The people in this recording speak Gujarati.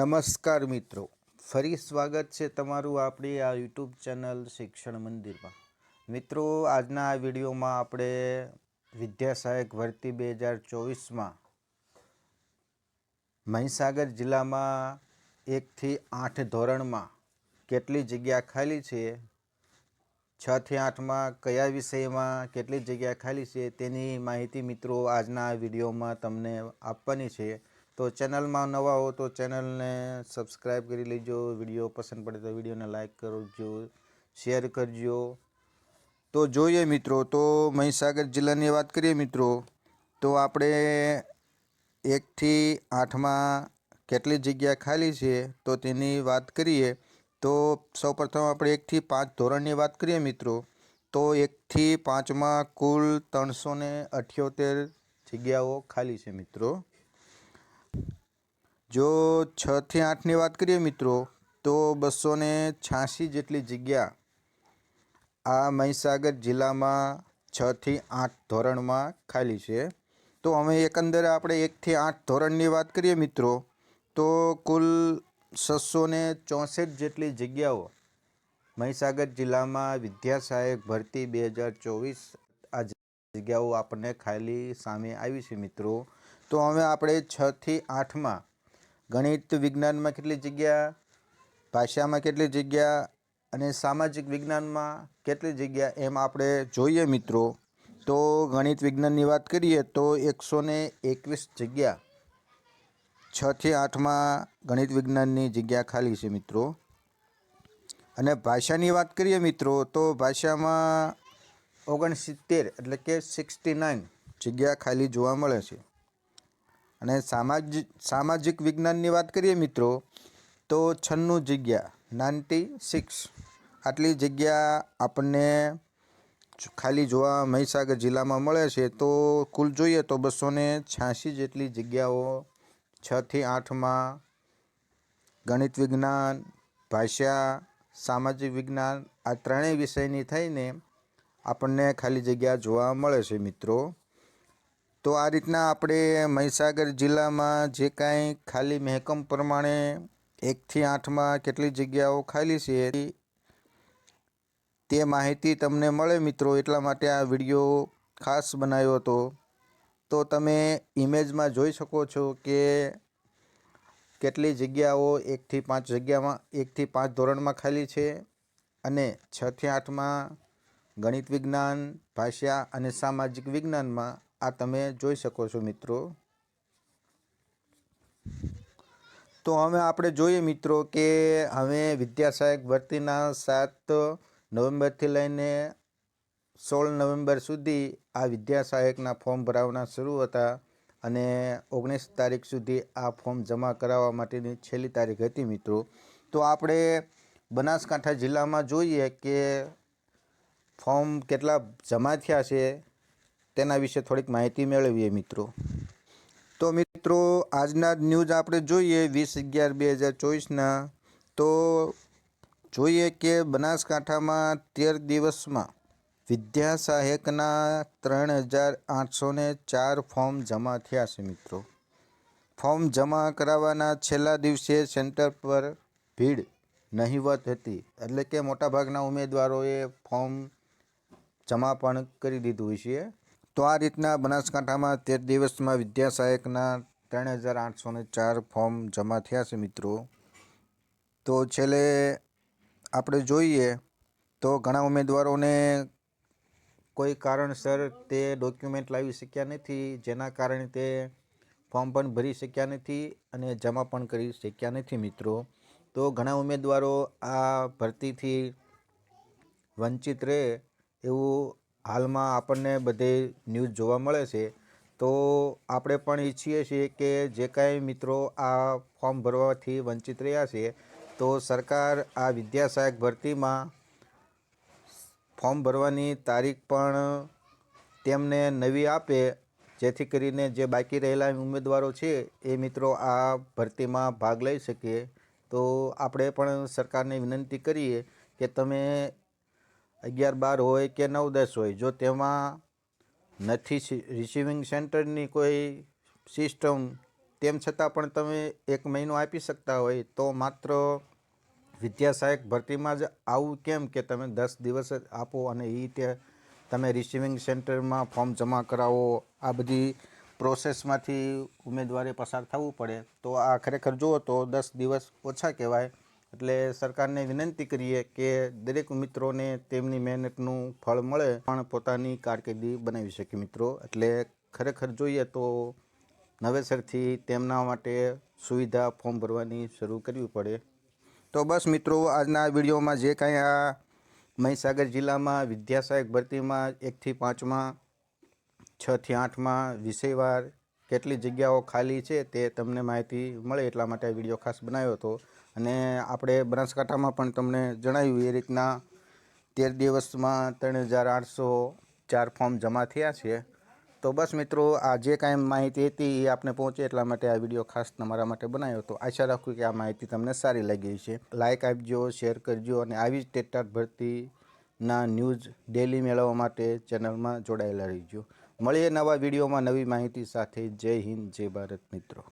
નમસ્કાર મિત્રો. ફરી સ્વાગત છે તમારું આપણી આ યુટ્યુબ ચેનલ શિક્ષણ મંદિરમાં. મિત્રો, આજના આ વિડીયોમાં આપણે વિદ્યા સહાયક ભરતી બે હજાર ચોવીસમાં મહીસાગર જિલ્લામાં એકથી આઠ ધોરણમાં કેટલી જગ્યા ખાલી છે? છથી આઠમાં કયા વિષયમાં કેટલી જગ્યા ખાલી છે? તેની માહિતી મિત્રો આજના આ વિડીયોમાં તમને આપવાની છે. તો ચેનલમાં નવા હો તો ચેનલને સબસ્ક્રાઈબ કરી લેજો. વીડિયો પસંદ પડે તો વિડીયોને લાઈક કરજો, શેર કરજો. તો જોઈએ મિત્રો, તો મહીસાગર જિલ્લાની વાત કરીએ મિત્રો, તો આપણે એકથી આઠમાં કેટલી જગ્યા ખાલી છે તો તેની વાત કરીએ, તો સૌપ્રથમ આપણે એકથી પાંચ ધોરણની વાત કરીએ મિત્રો, તો એકથી પાંચમાં કુલ ત્રણસો અઠ્યોતેર જગ્યાઓ ખાલી છે મિત્રો. જો છથી આઠની વાત કરીએ મિત્રો, તો બસો ને છ્યાસી જેટલી જગ્યા આ મહીસાગર જિલ્લામાં છથી આઠ ધોરણમાં ખાલી છે. તો અમે એકંદરે આપણે એકથી આઠ ધોરણની વાત કરીએ મિત્રો, તો કુલ છસો ને ચોસઠ જેટલી જગ્યાઓ મહીસાગર જિલ્લામાં વિદ્યા સહાયક ભરતી બે હજાર ચોવીસ આ જગ્યાઓ આપણને ખાલી સામે આવી છે મિત્રો. તો હવે આપણે છથી આઠમાં ગણિત વિજ્ઞાનમાં કેટલી જગ્યા, ભાષામાં કેટલી જગ્યા અને સામાજિક વિજ્ઞાનમાં કેટલી જગ્યા એમ આપણે જોઈએ મિત્રો. તો ગણિત વિજ્ઞાનની વાત કરીએ તો એકસો ને એકવીસ જગ્યા છથી આઠમાં ગણિત વિજ્ઞાનની જગ્યા ખાલી છે મિત્રો. અને ભાષાની વાત કરીએ મિત્રો, તો ભાષામાં ઓગણસિત્તેર એટલે કે સિક્સટી નાઇન જગ્યા ખાલી જોવા મળે છે. અને સામાજિક સામાજિક વિજ્ઞાનની વાત કરીએ મિત્રો, તો છન્નું જગ્યા, નાઇન્ટી સિક્સ. આટલી જગ્યા આપણને ખાલી જોવા મહીસાગર જિલ્લામાં મળે છે, તો કુલ જોઈએ તો બસો ને છ્યાસી જેટલી જગ્યાઓ છથી આઠમાં ગણિત વિજ્ઞાન, ભાષા, સામાજિક વિજ્ઞાન, આ ત્રણેય વિષયની થઈને આપણને ખાલી જગ્યા જોવા મળે છે મિત્રો. તો આ રીતના આપણે મહીસાગર જિલ્લામાં જે કાંઈ ખાલી મહેકમ પ્રમાણે એકથી આઠમાં કેટલી જગ્યાઓ ખાલી છે તે માહિતી તમને મળે મિત્રો. એટલા માટે આ વીડિયો ખાસ બનાવ્યો હતો. તો તમે ઇમેજમાં જોઈ શકો છો કે કેટલી જગ્યાઓ એકથી પાંચ જગ્યામાં, એકથી પાંચ ધોરણમાં ખાલી છે અને છથી આઠમાં ગણિત વિજ્ઞાન, ભાષા અને સામાજિક વિજ્ઞાનમાં આ તમે જોઈ શકો છો મિત્રો. તો હવે આપણે જોઈએ મિત્રો કે હવે વિદ્યાસહાયક ભરતીના સાત નવેમ્બરથી લઈને સોળ નવેમ્બર સુધી આ વિદ્યાસહાયકના ફોર્મ ભરાવવાના શરૂ હતા અને ઓગણીસ તારીખ સુધી આ ફોર્મ જમા કરાવવા માટેની છેલ્લી તારીખ હતી મિત્રો. તો આપણે બનાસકાંઠા જિલ્લામાં જોઈએ કે ફોર્મ કેટલા જમા થયા છે તેના વિશે થોડીક માહિતી મેળવીએ મિત્રો. તો મિત્રો, આજના ન્યૂઝ આપણે જોઈએ વીસ અગિયાર બે હજાર ચોવીસના. તો જોઈએ કે બનાસકાંઠામાં તેર દિવસમાં વિદ્યા સહાયકના ત્રણ હજાર આઠસો ચાર ફોર્મ જમા થયા છે મિત્રો. ફોર્મ જમા કરાવવાના છેલ્લા દિવસે સેન્ટર પર ભીડ નહીવત હતી. એટલે કે મોટાભાગના ઉમેદવારોએ ફોર્મ જમા પણ કરી દીધું છે. તો આ રીતના બનાસકાંઠામાં તેર દિવસમાં વિદ્યા સહાયકના ત્રણ હજાર આઠસો ને ચાર ફોર્મ જમા થયા છે મિત્રો. તો છેલ્લે આપણે જોઈએ તો ઘણા ઉમેદવારોને કોઈ કારણસર તે ડોક્યુમેન્ટ લાવી શક્યા નથી, જેના કારણે તે ફોર્મ પણ ભરી શક્યા નથી અને જમા પણ કરી શક્યા નથી મિત્રો. તો ઘણા ઉમેદવારો આ ભરતીથી વંચિત રહે એવું હાલમાં આપણને બધે ન્યૂઝ જોવા મળે છે, તો આપણે પણ ઈચ્છીએ છીએ કે જે કાંઈ મિત્રો આ ફોર્મ ભરવાથી વંચિત રહ્યા છે, તો સરકાર આ વિદ્યા સહાયક ભરતીમાં ફોર્મ ભરવાની તારીખ પણ તેમને નવી આપે, જેથી કરીને જે બાકી રહેલા ઉમેદવારો છે એ મિત્રો આ ભરતીમાં ભાગ લઈ શકે. તો આપણે પણ સરકારને વિનંતી કરીએ કે તમે અગિયાર બાર હોય કે નવ દસ હોય, જો તેમાં નથી રિસીવિંગ સેન્ટરની કોઈ સિસ્ટમ તેમ છતાં પણ તમે એક મહિનો આપી શકતા હોય, તો માત્ર વિદ્યા સહાયક ભરતીમાં જ આવું કેમ કે તમે દસ દિવસ જ આપો અને એ રીતે તમે રિસીવિંગ સેન્ટરમાં ફોર્મ જમા કરાવો, આ બધી પ્રોસેસમાંથી ઉમેદવારે પસાર થવું પડે. તો આ ખરેખર જુઓ તો દસ દિવસ ઓછા કહેવાય. એટલે સરકારને વિનંતી કરીએ કે દરેક મિત્રોને તેમની મહેનતનું ફળ મળે, પણ પોતાની કારકિર્દી બનાવી શકે મિત્રો. એટલે ખરેખર જોઈએ તો નવેસરથી તેમના માટે સુવિધા ફોર્મ ભરવાની શરૂ કરવી પડે. તો બસ મિત્રો, આજના વિડીયોમાં જે કાંઈ આ મહીસાગર જિલ્લામાં વિદ્યાસહાયક ભરતીમાં એકથી પાંચમાં, છથી આઠમાં, વિષયવાર કેટલી જગ્યાઓ ખાલી છે તે તમને માહિતી મળે એટલા માટે આ વીડિયો ખાસ બનાવ્યો હતો. અને આપણે બનાસકાંઠામાં પણ તમને જણાવ્યું, એ રીતના તેર દિવસમાં ત્રણ હજાર આઠસો ચાર ફોર્મ જમા થયા છે. તો બસ મિત્રો, આ જે કાંઈ માહિતી હતી એ આપને પહોંચે એટલા માટે આ વીડિયો ખાસ તમારા માટે બનાવ્યો. હતો આશા રાખું કે આ માહિતી તમને સારી લાગી છે લાઇક આપજો શેર કરજો અને આવી જ ટેટાટ ભરતીના ન્યૂઝ ડેલી મેળવવા માટે ચેનલમાં જોડાયેલા રહીજો. મળીએ નવા વિડીયોમાં નવી માહિતી સાથે. જય હિન્દ, જય ભારત મિત્રો.